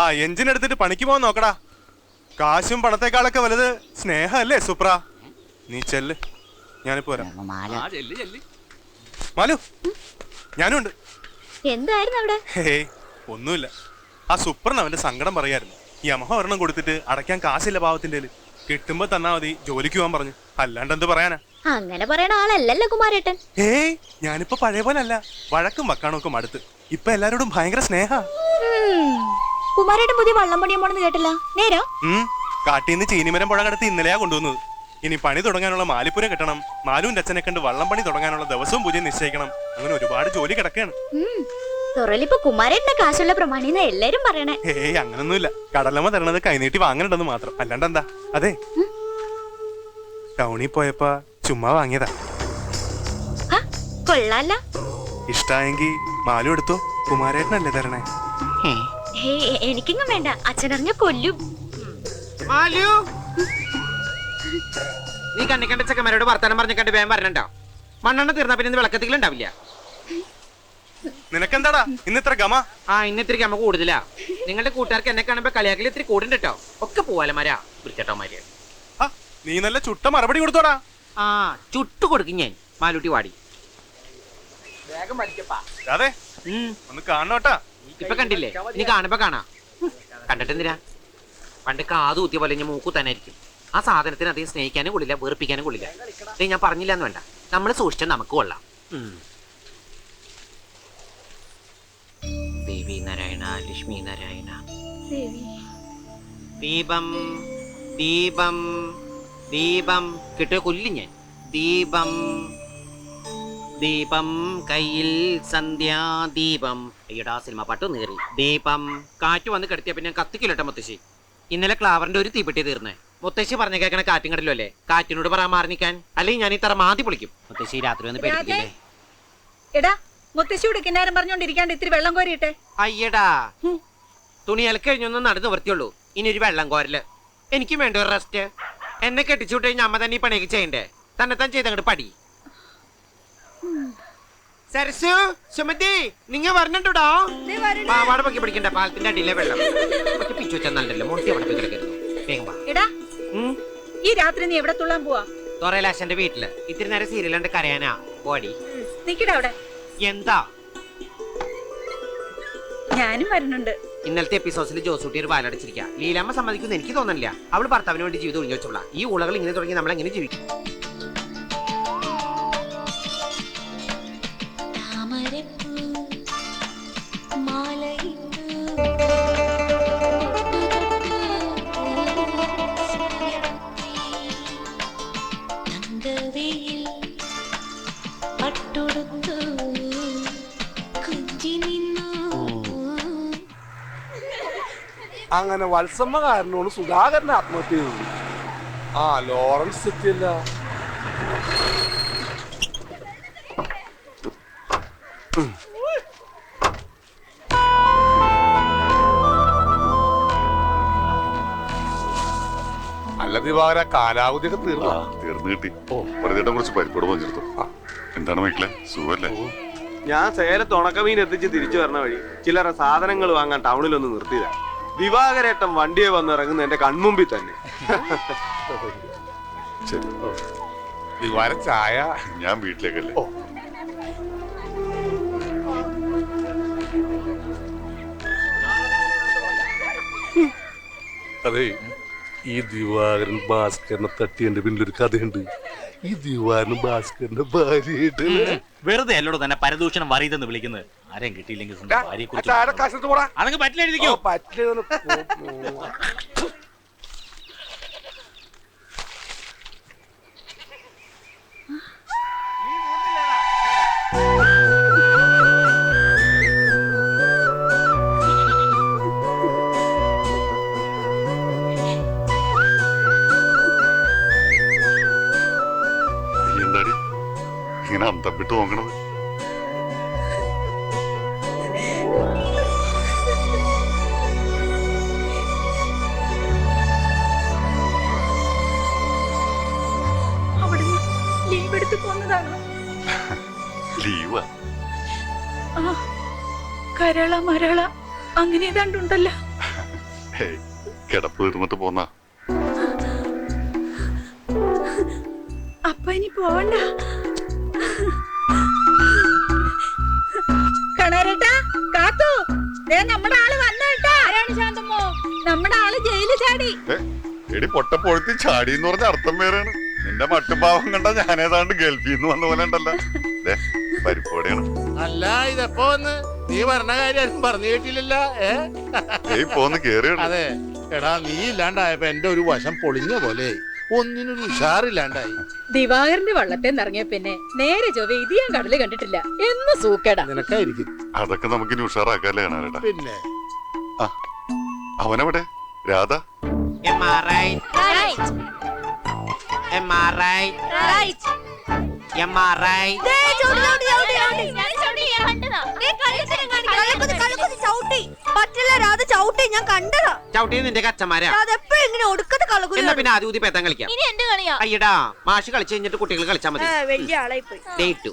ആ എഞ്ചിൻ എടുത്തിട്ട് പണിക്ക് പോകാൻ നോക്കടാ. കാശും പണത്തെക്കാളൊക്കെ വലുത് സ്നേഹമല്ലേ സുപ്ര? നീ ചെല്ല്. ഞാനിപ്പോ വരാം. ആ ചെല്ല് ചെല്ല്. മാലു ഞാനും ഉണ്ട് എന്തായിരുന്നു അവിടെ? ഒന്നുമില്ല. ആ സുപ്രൻ അവന്റെ സങ്കടം പറയായിരുന്നു. യമഹ ഒരെണ്ണം കൊടുത്തിട്ട് അടയ്ക്കാൻ കാശില്ല പാവത്തിന്റെ. കിട്ടുമ്പോ തന്നാ മതി ജോലിക്ക് പോകാൻ പറഞ്ഞു. അല്ലാണ്ട് എന്ത് പറയാനാ? അങ്ങനെ പറയണ ആളല്ലല്ലോ കുമാരേട്ടൻ. ഏയ് ഞാനിപ്പോ പഴയ പോലെ അല്ല വഴക്കും വക്കാണൊക്കെ അടുത്ത് ഇപ്പൊ എല്ലാരോടും ഭയങ്കര സ്നേഹ. കുമാരേട്ടൻ പുതിയ വള്ളം പണിയാൻ പോണെന്ന് കേട്ടില്ല. നേരാ? കാട്ടിന്ന് ചീനിമരം പുഴ കടത്തി ഇന്നലെയാ കൊണ്ടുവന്നത്. ഇനി പണി തുടങ്ങാനുള്ള മാലിപ്പുര കിട്ടണം. മാലും അച്ഛനെ കണ്ട് വള്ളം പണി തുടങ്ങാനുള്ള ദിവസവും പൂജ നിശ്ചയിക്കണം. അങ്ങനെ ഒരുപാട് ജോലി കിടക്കുകയാണ്. ഉം. തുറലിപ്പോ കുമാരേട്ടന്റെ കാശുള്ള പ്രമാണിന്ന് എല്ലാരും പറയണേ. ഏയ് അങ്ങനൊന്നുമില്ല. കടലമ്മ തരണത് കൈനീട്ടി വാങ്ങണ്ടെന്ന് മാത്രം. അല്ലാണ്ട് എന്താ? അതെ. ടൗണിൽ പോയപ്പോ ചുമ്മാ വാങ്ങിയതാ. ഹ, കൊള്ളാല്ല ഇഷ്ടായെങ്കി മാലു എടുത്തോ? കുമാരേട്ടനല്ലേ തരണേ. ഹേ. എനിക്കെങ്ങും വേണ്ട. അച്ഛനറിഞ്ഞ കൊല്ലും. മാലു? നീ കണ്ണി കണ്ട ചെക്കന്മാരോട് വർത്താനം പറഞ്ഞു കണ്ട് വേഗം വരണുണ്ടോ? മണ്ണെണ്ണ തീർന്നാ പിന്നെ വിളക്കത്തിൽ ഉണ്ടാവില്ല. നിനക്കെന്താടാ? ഇന്ന് ഇത്ര ഗമ? ആ ഇന്ന് ഇത്തിരി ഗമ കൂടുതലാ. നിങ്ങളുടെ കൂട്ടുകാർക്ക് എന്നെ കാണുമ്പോ കളിയാക്കൽ ഇത്തിരി കൂടുണ്ട് കേട്ടോ ഒക്കെ പോവാലമാരാ വൃത്തിട്ടോമാര് ആ, നീ നല്ല ചുട്ട മറുപടി കൊടുത്തോടാ. ആ ചുട്ടു കൊടുക്കും ഞാൻ. മാലൂട്ടി വാടി. അതെ ഉം, ഒന്ന് കാണണോട്ടാ? ഇപ്പൊ കണ്ടില്ലേ? ഇനി കാണുമ്പോ കാണാ. കണ്ടിട്ടെന്തിനാ പണ്ട് കാതു കുത്തിയ പോലെ ഞാൻ മൂക്കു തന്നെ ആയിരിക്കും ആ സാധനത്തിന് അധികം സ്നേഹിക്കാനും കൊള്ളില്ല വേർപ്പിക്കാനും കൊള്ളില്ല. ദേ ഞാൻ പറഞ്ഞില്ല എന്ന് വേണ്ട. നമ്മൾ സൂക്ഷിച്ചാൽ നമുക്ക് കൊള്ളാം. ദേവി നാരായണ ലക്ഷ്മി നാരായണ. ദീപം ദീപം. ദീപം കിട്ടിയ കൊല്ലിഞ്ഞ് ഞാൻ. ദീപം ദീപം കയ്യിൽ സന്ധ്യാദീപം അയ്യടാ സിനിമ പാട്ട് നേറി ദീപം കാറ്റ് വന്ന് കിടത്തിയ പിന്നെ കത്തിക്കില്ലട്ടെ മുത്തശ്ശി. ഇന്നലെ ക്ലാവറിന്റെ ഒരു തീപ്പെട്ടി തീർന്നേ. മുത്തശ്ശി പറഞ്ഞ കേൾക്കണ കാറ്റും കടലോ അല്ലേ? കാറ്റിനോട് പറയാൻ മാറി നിൽക്കാൻ. അല്ലെങ്കിൽ ഞാൻ ഈ തറ മാതി പൊളിക്കും. മുത്തശ്ശി രാത്രി വന്ന് പേടിക്കില്ലേ എടാ മുത്തശ്ശിയുടെ കിന്നാരം പറഞ്ഞോണ്ടിരിക്കാണ്ട് ഇത്തിരി വെള്ളം കോരിയിട്ടെ. അയ്യടാ. തുണി അലക്കഴിഞ്ഞൊന്നും നടന്നു വൃത്തിയുള്ളൂ ഇനി ഒരു വെള്ളം കോരൽ. എനിക്കും വേണ്ട ഒരു റെസ്റ്റ് എന്നെ കെട്ടിച്ചുവിട്ട് കഴിഞ്ഞാൽ അമ്മ തന്നെ ഈ പണിയൊക്കെ ചെയ്യണ്ടേ? തന്നെ താൻ ചെയ്തങ്ങോട്ട് പടി. സരസു സുമതി നിങ്ങ വരണുണ്ടോടാ? പാവാട പൊക്കി പിടിക്കണ്ട പാലത്തിന്റെ അടിയിലെ വെള്ളം. പിച്ചു വെച്ചാൽ നല്ലല്ലോ മുട്ടി അവിടെ പോയി കിടക്കരുത്. വേഗം വാ. എടാ ഉം. ഈ രാത്രി നീ എവിടെ തുള്ളാൻ പോവാ? തൊറയിലാശന്റെ വീട്ടിൽ. ഇത്തിരി നേരം സീരിയൽ ഉണ്ട് കരയാനാ. പോടി നിക്കടാ അവിടെ. എന്താ? ഞാനും വരുന്നുണ്ട് ഇന്നലത്തെ എപ്പിസോഡ്സിൽ ജോസൂട്ടി ഒരു വാലടിച്ചിരിക്കുക ലീലാമ്മ സമ്മതിക്കുന്ന എനിക്ക് തോന്നുന്നില്ല അവൾ ഭർത്താവിന് വേണ്ടി ജീവിതം ഒഴിഞ്ഞു വെച്ചോളാം ഈ ഉളകൾ ഇങ്ങനെ തുടങ്ങി നമ്മൾ എങ്ങനെ ജീവിക്കും താമരപ്പൂ അങ്ങനെ വത്സമ്മ കാരനോട് സുധാകരൻ ആത്മഹത്യ ചെയ്തു. ആ ലോറൻസ് എത്തിയല്ല അല്ല ദിവാകര കാലാവധിയൊക്കെ തീർന്നു? ആ തീർന്നു കിട്ടി. വെറുതെ കുറച്ച് പരിപ്പോട് എന്താണ് മക്കളെ? സുഖല്ലേ? ഞാൻ സേലത്ത് ഉണക്കമീൻ എത്തിച്ച് തിരിച്ചു വരണ വഴി ചിലരെ സാധനങ്ങൾ വാങ്ങാൻ ടൗണിലൊന്ന് നിർത്തിയതാ. ദിവാകരേട്ടൻ വണ്ടിയെ വന്ന് ഇറങ്ങുന്ന എന്റെ കൺമുമ്പിൽ തന്നെ. ശരി. ദിവാര ചായ. ഞാൻ വീട്ടിലേക്കല്ലേ. അതെ ഈ ദിവാകരൻ ഭാസ്കരനെ തട്ടിയതിന്റെ പിന്നിലൊരു കഥയുണ്ട്. ഈ ദിവാകരൻ ഭാസ്കരന്റെ ഭാര്യയായിട്ട്. വെറുതെ അല്ലോട് തന്നെ പരദൂഷണം വറിയതെന്ന് വിളിക്കുന്നത്. ആരെയും കിട്ടിയില്ലെങ്കിൽ സ്വന്തം പോടാ? അതങ്ങ് പറ്റില്ല എഴുതിക്കോ. പറ്റില്ല കരള മരള അങ്ങനെ ഏതാണ്ടുണ്ടല്ലോ കിടപ്പ് തീർന്നിട്ട് പോന്നാ. അപ്പ ഇനി പോവണ്ട. കണാരേട്ടാ കാത്തു. ദേ നമ്മുടെ ആൾ വന്നേട്ടാ ആരാണ് ശാന്തമ്മോ? നമ്മുടെ ആൾ ജയിലിൽ ചാടി. എടി പൊട്ടപ്പൊഴുത്തി ചാടി എന്ന് പറഞ്ഞ അർത്ഥം വേറെയാണ്. നിന്റെ മട്ടുഭാവം കണ്ട ഞാനേതാണ്ട് ഗൾഫിൽ നിന്ന് വന്ന പോലെ ഉണ്ടല്ലോ. ദേ, പരിപ്പോടെയാണ് അല്ല ഇതെപ്പോ വന്ന്? നീ പറഞ്ഞ കാര്യം പറഞ്ഞു കേട്ടില്ലല്ലോ ഏ? പോന്ന് അതെ. എടാ നീ ഇല്ലാണ്ടായപ്പോ എന്റെ ഒരു വശം പൊളിഞ്ഞ പോലെ. ഒന്നിനൊരു ഉഷാറില്ലാണ്ടായി. ദിവാകരന്റെ വള്ളത്തെ നിറങ്ങിയ പിന്നെ നേരെ ചൊവ്വ ഇത് ഞാൻ കടൽ കണ്ടിട്ടില്ല. എന്ന് സൂക്കേടാ. നിനക്കായിരിക്കും. അതൊക്കെ നമുക്ക് ഇനി ഉഷാറാക്കാല്ലേ കാണാനേട്ടാ. പിന്നെ? അവനവിടെ? Radha? Am I right? Am I right? Am I right? പറ്റില്ല രാധ ചവിട്ടി ഞാൻ കണ്ടതാ. ചവിട്ടിയത് നിന്റെ കച്ചന്മാരാ രാധ എപ്പോഴും ഇങ്ങനെ ഒടുക്കത്തെ കളകുതി എന്നാ പിന്നെ ആദ്യം ഊതി പേത്താൻ കളിക്കാം. ഇനി എന്റെ കളിയാ? അയ്യടാ മാഷ് കളിച്ചു കഴിഞ്ഞിട്ട് കുട്ടികൾ കളിച്ചാൽ മതി. വലിയ ആളായി പോയി. ഡേറ്റു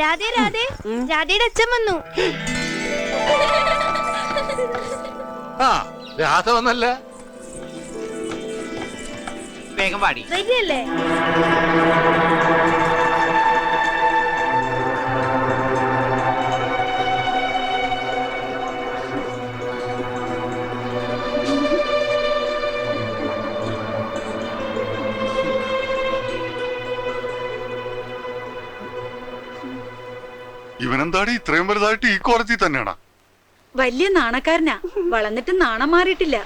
രാധേ രാധേ. രാധയുടെ അച്ഛൻ വന്നു. ആ രാധ വന്നല്ല? വേഗം പാടി റെഡിയല്ലേ ഇവനെന്താടി? ഇത്രയും വലുതായിട്ട് ഈ കോലത്തിൽ തന്നെയാണ്? വലിയ നാണക്കാരനാ. വളർന്നിട്ട് നാണം മാറിയിട്ടില്ല.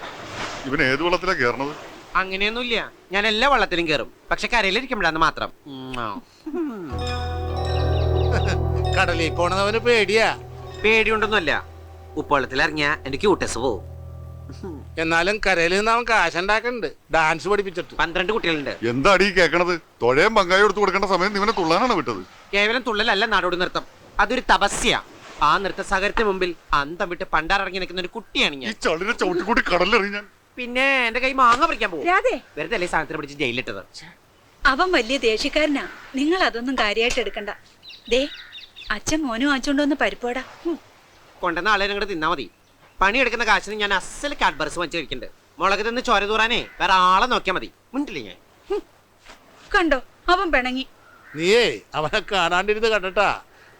ഇവൻ ഏത് വെള്ളത്തിലാ കേറണത് അങ്ങനെയൊന്നുമില്ല. ഞാൻ എല്ലാ വള്ളത്തിലും കയറും. പക്ഷെ കരയിലിരിക്കുമ്പോഴാന്ന് മാത്രം. കടലിൽ പോണതവന് പേടിയാ. പേടിയുണ്ടൊന്നുമല്ല. ഉപ്പവെള്ളത്തിൽ ഇറങ്ങിയ എന്റെ ക്യൂട്ടസ് പോവും. എന്നാലും കരയിൽ നിന്ന് അവൻ കാശുണ്ടാക്കണ്ട് ഡാൻസ് പഠിപ്പിച്ചിട്ട്. പന്ത്രണ്ട് കുട്ടികളുണ്ട്. എന്താടി ഈ കേക്കണത്? തൊഴയും പങ്കായി എടുത്തു കൊടുക്കേണ്ട സമയം ഇവനെ തുള്ളാനാണ് വിട്ടത്. കേവലം തുള്ളലല്ല നാടോടി നൃത്തം. അതൊരു തപസ്യ. ആ നൃത്ത സാഗരത്തിന് മുമ്പിൽ അന്തം വിട്ട് പണ്ടാറിറങ്ങി നിൽക്കുന്ന ഒരു കുട്ടിയാണ് ഈ ഞാൻ ചളിനെ ചവിട്ടിക്കൂട്ടി കടലിലെറിഞ്ഞ പിന്നെ എന്റെ കൈ മാങ്ങ പറിക്കാൻ പോകും രാധേ. വെറുതെ അല്ലേ സാധനത്തിന് പിടിച്ച് ജയിലിട്ടത് അവൻ വലിയ ദേഷ്യക്കാരനാ. നിങ്ങൾ അതൊന്നും കാര്യമായിട്ട് എടുക്കണ്ട. ദേ അച്ഛൻ മോനും വാങ്ങിച്ചോണ്ടോന്ന് പരിപ്പോടാ. കൊണ്ടുവന്ന ആളെ ഞങ്ങൾ തിന്നാ മതി. പണിയെടുക്കുന്ന കാശിന് ഞാൻ അസൽ കാഡ്ബർസ് വാങ്ങിച്ച് കഴിക്കണ്ട്. മുളക് തിന്ന് ചോര തൂറാനേ വേറെ ആളെ നോക്കിയാൽ മതി. മുണ്ടില്ലേ ഞാൻ? കണ്ടോ അവൻ പിണങ്ങി. നീയേ അവനെ കാണാണ്ടിരുന്ന് കണ്ടിട്ടാ.